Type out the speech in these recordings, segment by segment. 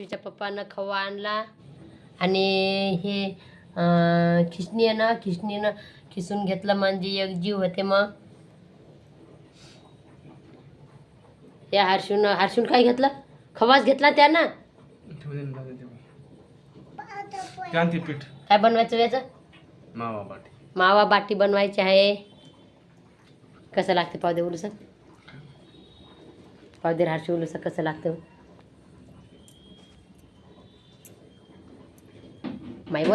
तिच्या पप्पानं खवा आणला आणि हे खिसणी ना खिसणीनं खिसून घेतलं म्हणजे एक जीव होते मग. या हर्षून हर्षून काय घेतलं? खवाच घेतला त्यानं? पीठ. काय बनवायचं याचं? मावा बाटी. मावा बाटी बनवायची आहे. कसं लागते पावदे उलूस? पावदे हर्षू उलूस कसं लागतं? माय व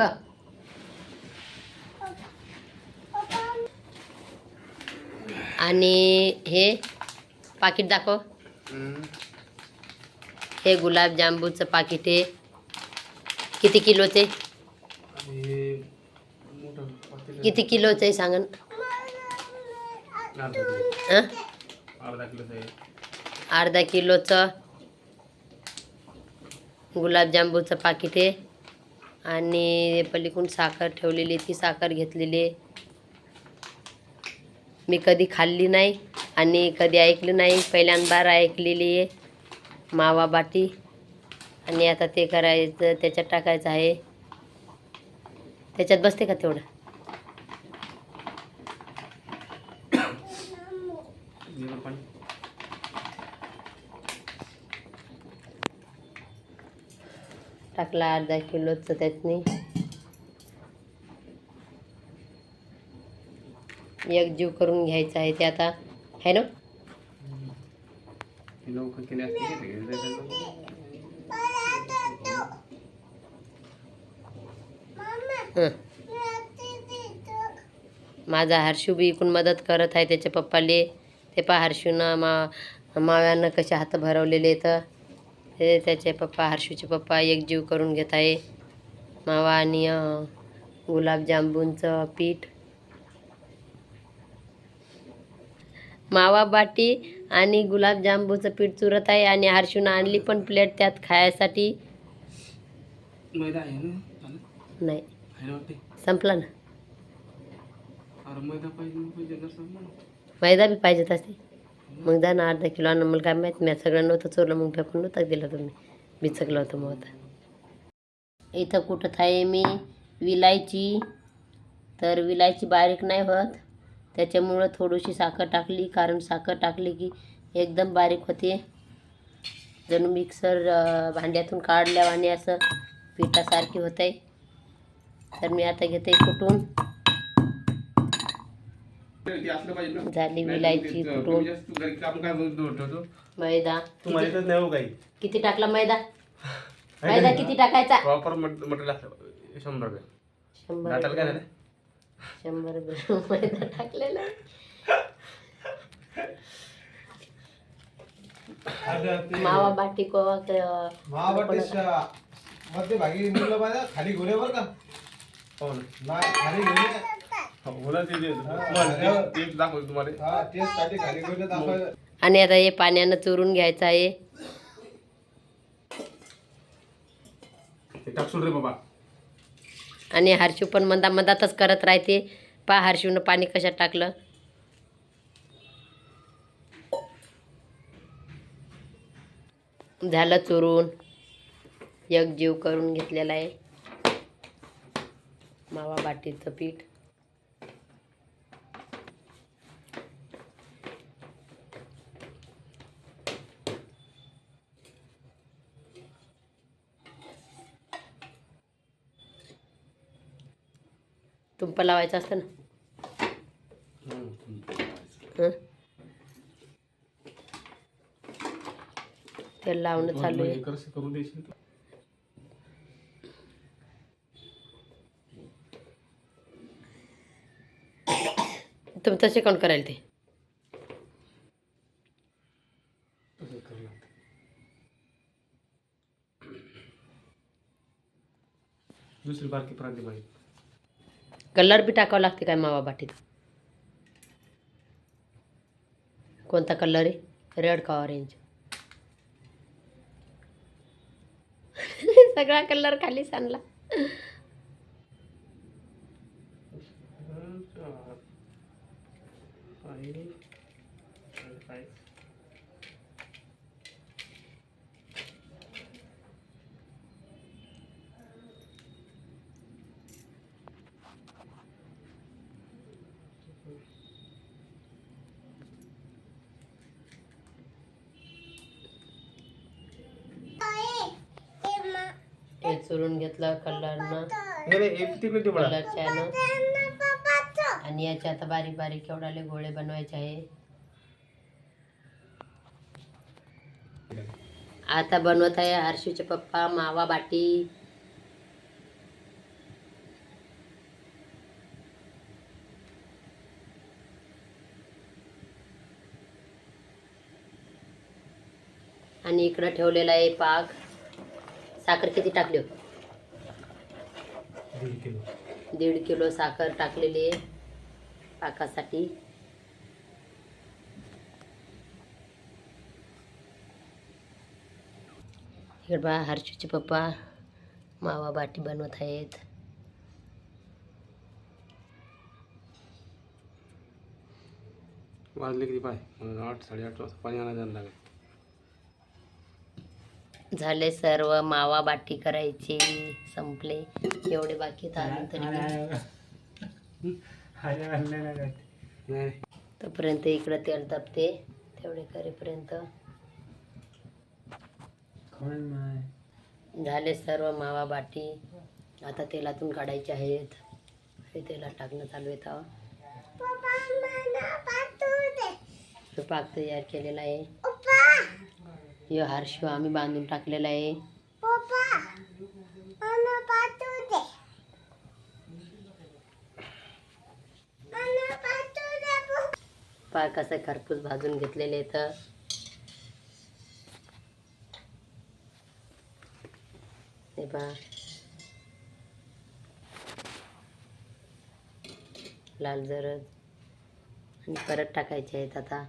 आणि हे पाकिट दाखव हे गुलाबजांबूचं पाकिट आहे किती किलोचे. किती किलोचं आहे सांगा अर्धा किलोचं गुलाबजांबूचं पाकिट आहे आणि पलीकडून साखर ठेवलेली ती साखर घेतलेली आहे. मी कधी खाल्ली नाही आणि कधी ऐकली नाही. पहिल्यांदा ऐकलेली आहे मावा बाटी. आणि आता ते करायचं त्याच्यात टाकायचं आहे. त्याच्यात बसते का तेवढं जेवण पाणी टाकला अर्धा किलोचं त्यातनी. एक जीव करून घ्यायचा आहे ते आता. है ना. माझा हर्षू बी इकडून मदत करत आहे त्याच्या पप्पाले. ते पा हर्षूनं मा माव्यानं कसे हात भरवलेले तर ते त्याचे पप्पा हर्षूचे पप्पा एक जीव करून घेत आहे. मावा आणि गुलाबजामुनचं पीठ. मावा बाटी आणि गुलाबजांबूचं पीठ चुरत आहे आणि हर्षूनं आणली पण प्लेट त्यात खायसाठी. नाही. संपला ना. मैदा बी पाहिजेत असते. मग जा ना अर्धा किलो आणून मला काय माहीत मी सगळं नव्हतं चोरलं मग टाकून नव्हता दिला तुम्ही. बिचकलं होतं मग होतं इथं कुठं आहे मी? विलायची. तर विलायची बारीक नाही होत. त्याच्यामुळं थोडीशी साखर टाकली. कारण साखर टाकली की एकदम बारीक होते. जणू मिक्सर भांड्यातून काढल्या आणि असं पिठासारखी होत आहे तर मी आता घेते कुटून झाली विलायची कुटून मैदा. तुम्हाला नाही हो काही. किती टाकला मैदा? मैदा किती टाकायचा? प्रॉपर मटेरियल शंभर रुपये. शंभर मैदा टाकलेला. मावा बाटी को महाबळेश्वर मध्यभागी निघलं पाहिजे खाली घोडे बरं का. हो ना. खाली ते- तुम्हाला ते- दाखवतो तुम्हाला हा साठी खाली आणि आता हे पाण्यानं चुरून घ्यायचं आहे. ते टाकसून रे बाबा. आणि हर्षू पण मंदा मंदातच करत राहते. पा हर्षूनं पाणी कशात टाकलं. झालं चुरून. एक जीव करून घेतलेला आहे. मावा बाटीचं पीठ. तुंप लावायचं असतं ना? तेल लावणं चालू आहे कसं करून देशील तू? तुम्ही तसे कोण करायला ते. दुसरी बारकी प्रांती पाहिजे कलर बी टाकावं लागते काय मावा बाटीत? कोणता कलर आहे? रेड का ऑरेंज सगळा कलर खाली सांडला. Uh, आणि काय हे चुरून घेतलं कलरनं. कलरच्यानं आणि याचे आता बारीक बारीक केवढाले गोळे बनवायचे आहे. आता बनवत आहे हर्षूचे पप्पा मावा बाटी. आणि इकडं ठेवलेला आहे पाक. साखर किती टाकली हो? दीड किलो. साखर टाकलेली आहे पाकासाठी. इकडे बा हर्षूचे पप्पा मावा बाटी बनवत आहेत. वाजले किती पाय? आठ साडेआठ वाजता पाणी आणायला जायला लागेल. झाले सर्व मावा बाटी करायची संपले. एवढे बाकी तरी तोपर्यंत इकडं तेल तापते तेवढे करेपर्यंत. झाले सर्व मावा बाटी. आता तेलातून काढायचे आहेत. हे तेलात टाकणं चालू आहे तेव्हा तो पाक तयार केलेला आहे. यो हारशिव आम्ही बांधून टाकलेला आहे. पाक असं खरपूस भाजून घेतलेले तर हे पहा. लाल जरद. आणि परत टाकायचे आहेत आता.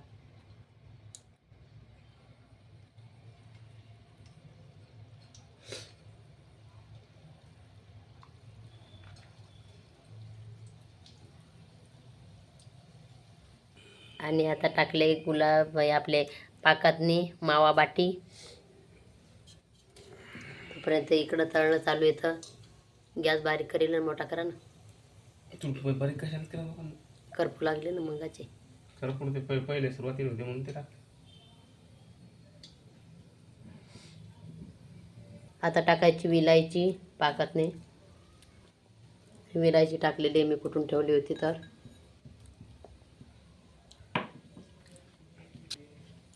आणि आता टाकले गुलाब आपले पाकातनी मावा बाटी. तोपर्यंत इकडं तळणं चालू येतं गॅस बारीक करेल मोठा करा ना. तू बरीच कशाला केला करपू लागले ना मंगाचे. खरं पण ते पहि- पहिले सुरुवातीला होते म्हणून ते टाकले. आता टाकायची विलायची पाकातने. विलायची टाकलेली मी कुठून ठेवली होती तर.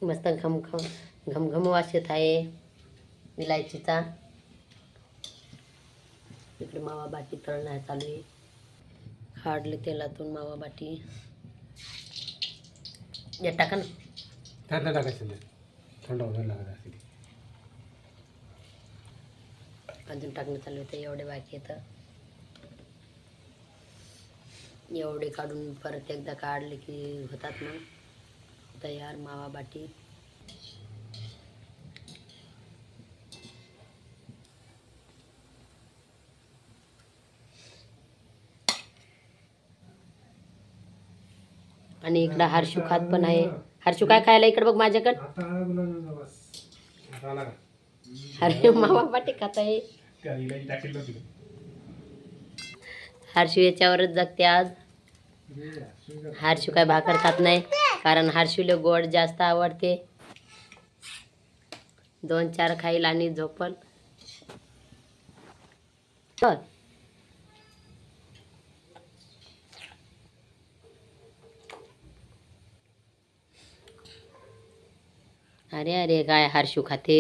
मस्त घमघम घमघम वास येत आहे. विलायचीचा इकडे मावा बाटी तळणं चालू आहे. काढले तेलातून मावा बाटी. या टाका ना. त्यात नाही टाकायचं नाही. थंड वगैरे लागत असते ती. अजून टाकणं चालू होतं एवढे बाकी येतं एवढे काढून परत एकदा काढले की होतात मग तयार मावा बाटी. आणि इकडं हर्षू खात पण आहे. हर्षू काय खायला इकडं बघ माझ्याकडं? अरे मावा बाटी खात आहे? हर्षू याच्यावरच जगते आज. हर्षू काय भाकर खात नाही. कारण हर्षूला गोड जास्त आवडते. दोन चार खाईल आणि झोपल. अरे अरे काय हर्षू खाते?